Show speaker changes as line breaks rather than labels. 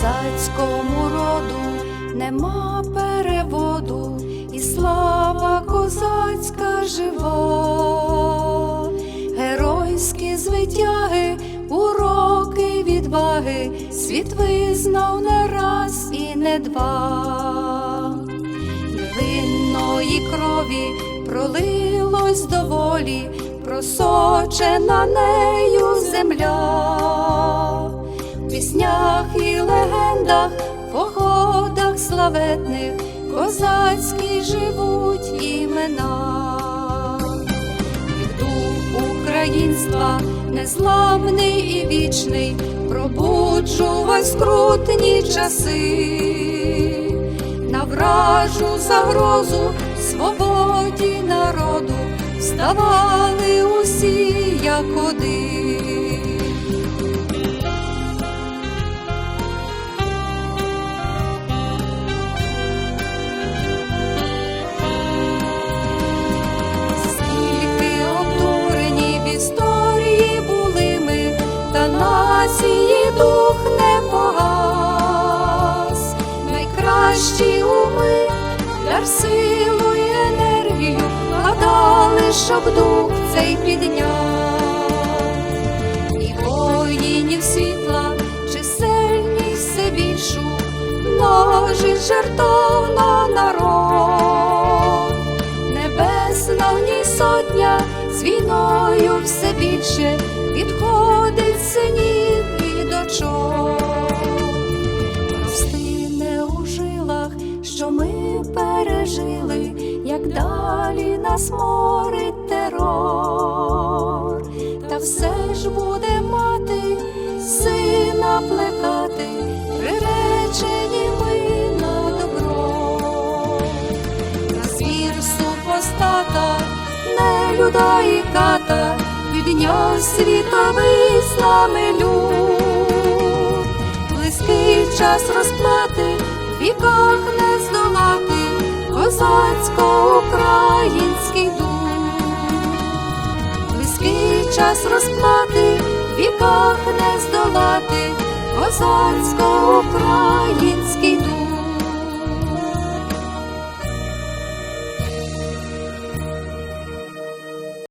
Козацькому роду нема переводу, і слава козацька жива, геройські звитяги, уроки відваги, світ визнав не раз і не два. Крові пролилось доволі, просочена нею земля. В піснях і легендах, походах славетних, козацькі живуть імена. І дух українства незламний і вічний, пробуджувай скрутні часи, на вражу загрозу свободі народу вставали усі як один. Скільки обдурені в історії були ми, та нації дух не погас. Найкращі уми, дар щоб дух цей підняв. І воїнів світла, чисельність все більшу, множить жертов на народ. Небесна в ній сотня з війною все більше відходить синів і дочок. Прости не у жилах, що ми пережили, як далі нас морить терор, та все ж буде мати сина плекати, приречені ми на добро на звір супостата, не люда і ката, підняв світовий люд. Близький час розплати, віках не козацько-український дух. Близький час розплати, віках не здолати, козацько-український дух.